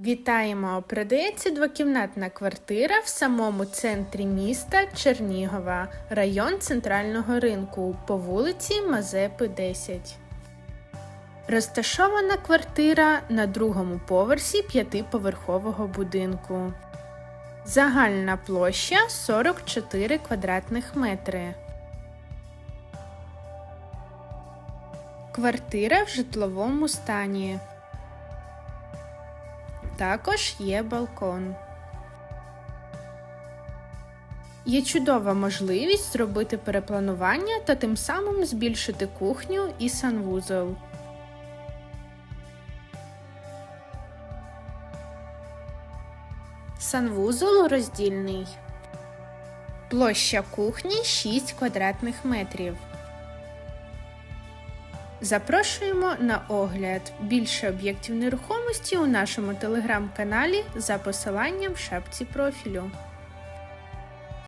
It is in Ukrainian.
Вітаємо! Продається двокімнатна квартира в самому центрі міста Чернігова, район центрального ринку по вулиці Мазепи 10. Розташована квартира на другому поверсі п'ятиповерхового будинку. Загальна площа 44 квадратних метри. Квартира в житловому стані. Також є балкон. Є чудова можливість зробити перепланування та тим самим збільшити кухню і санвузол. Санвузол роздільний. Площа кухні 6 квадратних метрів. Запрошуємо на огляд більше об'єктів нерухомості у нашому телеграм-каналі за посиланням в шапці профілю.